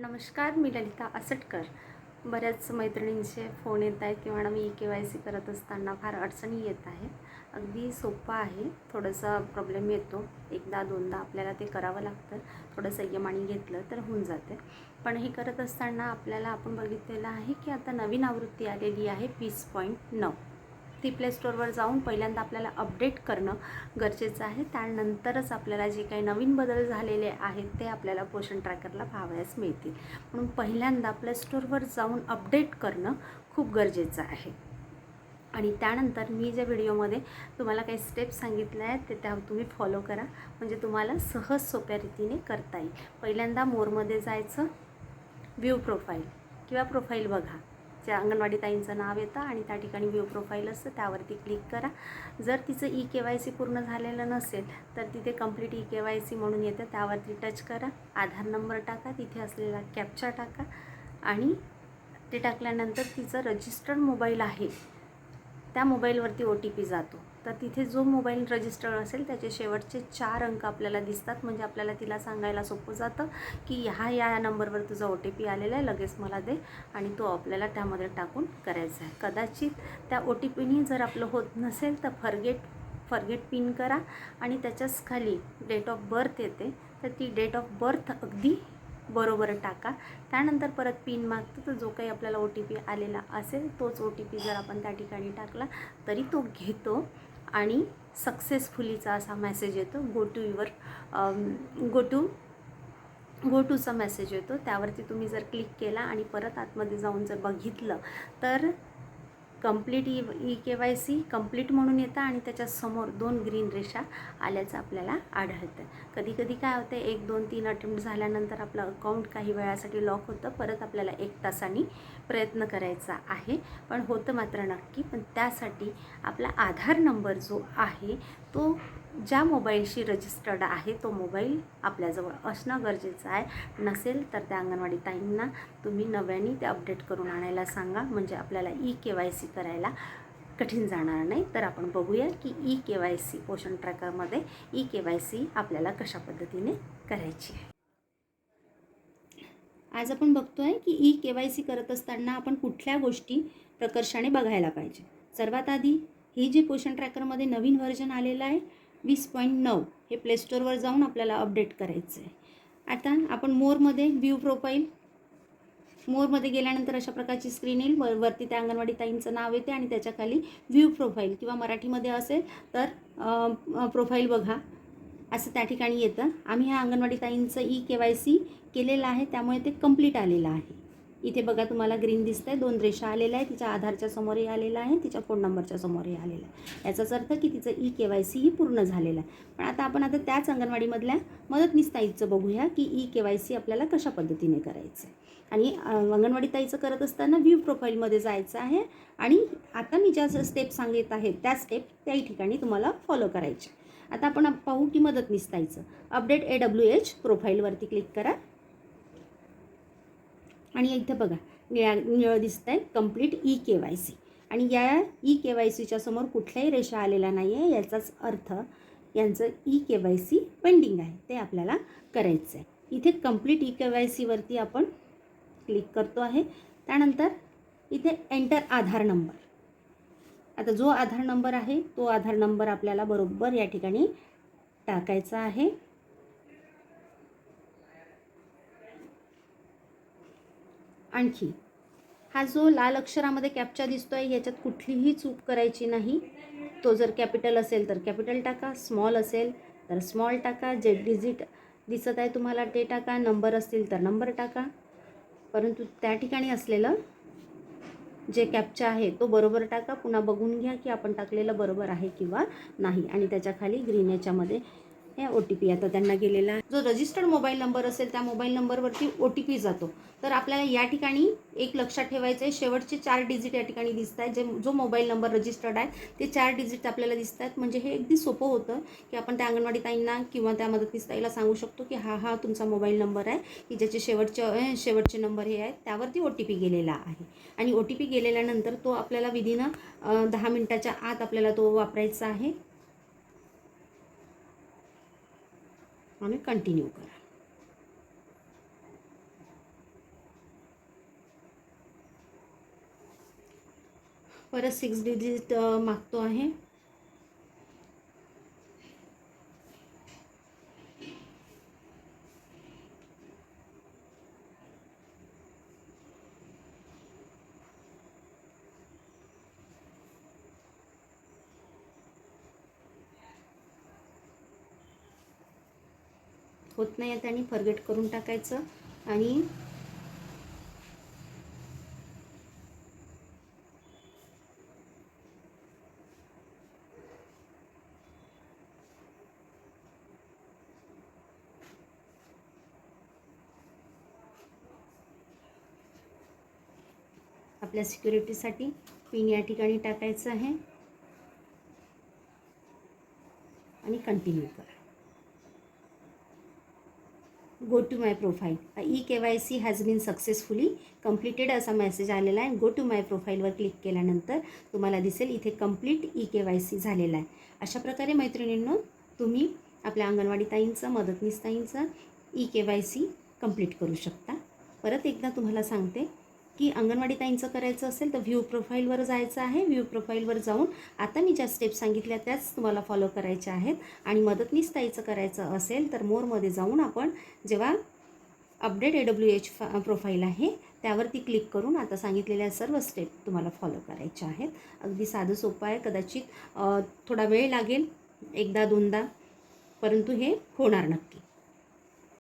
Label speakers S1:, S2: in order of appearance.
S1: नमस्कार मी ललिता असटकर. बऱ्याच मैत्रिणींचे फोन येत आहेत की madam E K Y C करत असताना फार अडचणी येत आहेत. अगदी सोपं आहे. थोडंसं प्रॉब्लेम येतो. एकदा दोनदा आपल्याला ते करावं लागतं. थोडं संयमाने घेतलं तर होऊन जाते. पण हे करत असताना आपल्याला आपण बघितलेलं आहे की आता नवीन आवृत्ती आलेली आहे वीस पॉईंट नऊ. ती प्ले स्टोअरवर जाऊन पहिल्यांदा आपल्याला अपडेट करणं गरजेचं आहे. त्यानंतरच आपल्याला जे काही नवीन बदल झालेले आहेत ते आपल्याला पोषण ट्रॅकरला पाहावयास मिळतील. म्हणून पहिल्यांदा प्ले स्टोअरवर जाऊन अपडेट करणं खूप गरजेचं आहे. आणि त्यानंतर मी ज्या व्हिडिओमध्ये तुम्हाला काही स्टेप्स सांगितल्या आहेत ते त्या तुम्ही फॉलो करा. म्हणजे तुम्हाला सहज सोप्या रीतीने करता येईल. पहिल्यांदा मोरमध्ये जायचं व्ह्यू प्रोफाईल किंवा प्रोफाईल बघा. त्या अंगणवाडी ताईंचं नाव येतं आणि त्या ठिकाणी व्ह्यू प्रोफाईल असतं. त्यावरती क्लिक करा. जर तिचं ई के वाय सी पूर्ण झालेलं नसेल तर तिथे complete E K Y C म्हणून येतं. त्यावरती टच करा. आधार नंबर टाका. तिथे असलेला कॅप्चा टाका. आणि ते टाकल्यानंतर तिचं रजिस्टर्ड मोबाईल आहे. त्या मोबाईलवरती ओ टी पी जातो. तर तिथे जो मोबाईल रजिस्टर असेल त्याचे शेवटचे चार अंक आपल्याला दिसतात. म्हणजे आपल्याला तिला सांगायला सोपं जातं की ह्या या नंबरवर तुझा ओ टी पी आलेला आहे लगेच मला दे आणि तो आपल्याला त्यामध्ये टाकून करायचा आहे. कदाचित त्या ओ टी पीनी जर आपलं होत नसेल तर फरगेट फरगेट पिन करा आणि त्याच्याच खाली डेट ऑफ बर्थ येते. तर ती डेट ऑफ बर्थ अगदी बरोबर टाका. त्यानंतर परत पिन मागतो तर जो काही आपल्याला ओ टी पी आलेला असेल तोच ओ टी पी जर आपण त्या ठिकाणी टाकला तरी तो घेतो. आणि सक्सेसफुलीचा असा मेसेज येतो. Go to your go to go टूचा message येतो. त्यावरती तुम्ही जर क्लिक केला आणि परत आतमध्ये जाऊन जर बघितलं तर complete E E K Y C complete म्हणून येतं आणि त्याच्यासमोर दोन ग्रीन रेषा आल्याचं आपल्याला आढळतं. कधी कधी काय होतं एक दोन तीन अटेम्प्ट झाल्यानंतर आपलं अकाउंट काही वेळासाठी लॉक होतं परत आपल्याला एक तासाने प्रयत्न करायचा आहे. पण होतं मात्र नक्की पण त्यासाठी आपला आधार नंबर जो आहे तो ज्या मोबाईलशी रजिस्टर्ड आहे तो मोबाईल आपल्याजवळ असणं गरजेचं आहे. नसेल तर त्या अंगणवाडी ताईंना तुम्ही नव्याने ते अपडेट करून आणायला सांगा. म्हणजे आपल्याला ई के वाय सी करायला कठीण जाणार नाही. तर आपण बघूया की E K Y C Poshan ट्रॅकरमध्ये ई के वाय सी आपल्याला कशा पद्धतीने करायची आहे. आज आपण बघतो आहे की ई के वाय सी करत असताना आपण कुठल्या गोष्टी प्रकर्षाने बघायला पाहिजे? सर्वात आधी ही जे पोषण ट्रॅकरमध्ये नवीन व्हर्जन आलेलं आहे वीस पॉईंट नऊ हे प्ले स्टोअरवर जाऊन आपल्याला अपडेट करायचं आहे आता आपण मोरमध्ये व्ह्यू प्रोफाईल मोरमध्ये गेल्यानंतर अशा प्रकारची स्क्रीन येईल. वर वरती त्या अंगणवाडी ताईंचं नाव येते आणि त्याच्याखाली व्ह्यू प्रोफाईल किंवा मराठीमध्ये असेल तर प्रोफाईल बघा. असं त्या ठिकाणी येतं. आम्ही ह्या अंगणवाडी ताईंचं ई के वाय सी केलेलं आहे त्यामुळे ते कंप्लीट आलेलं आहे. इथे बघा तुम्हाला ग्रीन दिसतंय. दोन रेषा आलेल्या आहे तिच्या आधारच्या समोरही आलेला आहे. तिच्या फोन नंबरच्या समोरही आलेला आहे. याचाच अर्थ की तिचं ई के वाय सी ही पूर्ण झालेलं आहे. पण आता आपण आता त्याच अंगणवाडीमधल्या मदतनीस ताईचं बघूया की ई के वाय सी आपल्याला कशा पद्धतीने करायचं आहे आणि अंगणवाडीताईचं अंगणवाडी ताईचं करत असताना व्ह्यू प्रोफाईलमध्ये जायचं आहे. आणि आता मी ज्या स्टेप सांगित आहेत त्या स्टेप त्याही ठिकाणी तुम्हाला फॉलो करायचे आता आपण पाहू की मदतनीस ताईचं अपडेट ए डब्ल्यू एच प्रोफाईलवरती क्लिक करा. आणि इथं बघा निळ्या निळं दिसत आहे complete E K Y C आणि या ई के वाय सीच्या समोर कुठल्याही रेषा आलेला नाही आहे याचाच अर्थ यांचं E K Y C pending आहे ते आपल्याला करायचं आहे इथे कंप्लीट ई के वाय सीवरती आपण क्लिक करतो आहे. त्यानंतर इथे एंटर आधार नंबर आता जो आधार नंबर आहे तो आधार नंबर आपल्याला बरोबर या ठिकाणी टाकायचा आहे. आणखी. हा जो लाल अक्षरामध्ये कॅप्चा दिसतोय याच्यात कुठलीही चूक करायची नाही. तो जर कॅपिटल असेल तर कॅपिटल टाका स्मॉल असेल तर स्मॉल टाका. जे डिजिट दिसत आहे तुम्हाला ते टाका. नंबर असतील तर नंबर टाका. परंतु त्या ठिकाणी असलेलं जे कॅप्चा आहे तो बरोबर टाका. पुन्हा बघून घ्या की आपण टाकलेलं बरोबर आहे किंवा नाही. आणि त्याच्याखाली ग्रीन याच्यामध्ये हे ओ टी पी आता त्यांना गेलेला जो रजिस्टर्ड मोबाईल नंबर असेल त्या मोबाईल नंबरवरती ओ टी पी जातो. तर आपल्याला या ठिकाणी एक लक्षात ठेवायचं आहे शेवटचे चार डिजिट या ठिकाणी दिसत आहेत. जे जो मोबाईल नंबर रजिस्टर्ड आहे ते चार डिजिट आपल्याला दिसत आहेत. म्हणजे हे अगदी सोपं होतं की आपण त्या अंगणवाडी ताईंना किंवा त्या मदतनीस ताईला सांगू शकतो की हा हा तुमचा मोबाईल नंबर आहे की ज्याचे शेवटचे शेवटचे नंबर हे आहेत त्यावरती ओ टी पी गेलेला आहे. आणि ओ टी पी गेलेल्यानंतर तो आपल्याला विदिन दहा मिनटाच्या आत आपल्याला तो वापरायचा आहे. आणि कंटिन्यू करा. परत सिक्स डिजिट मागतो आहे. होत नाही आहे आणि फरगेट करून टाकायचं. आणि आपल्या सिक्युरिटीसाठी पिन या ठिकाणी टाकायचं आहे. आणि कंटिन्यू करा. Go to my profile E K Y C has been successfully completed असा मेसेज आलेला आहे. गो टू माय प्रोफाईलवर क्लिक केल्यानंतर तुम्हाला दिसेल इथे complete E K Y C झालेला आहे. अशा प्रकारे मैत्रिणींनो तुम्ही आपल्या अंगणवाडी ताईंचं मदतनीस ताईंचं E K Y C complete करू शकता. परत एकदा तुम्हाला सांगते की अंगणवाडी ताईंचं करायचं असेल तर व्ह्यू प्रोफाईलवर जायचं आहे. व्ह्यू प्रोफाईलवर जाऊन आता मी ज्या स्टेप सांगितल्या त्याच तुम्हाला फॉलो करायच्या आहेत. आणि मदतनीस ताईचं करायचं असेल तर मोरमध्ये जाऊन आपण जेव्हा update A W H profile आहे त्यावरती क्लिक करून आता सांगितलेल्या सर्व स्टेप तुम्हाला फॉलो करायच्या आहेत. अगदी साधं सोपं आहे. कदाचित थोडा वेळ लागेल. एकदा दोनदा. परंतु हे होणार नक्की.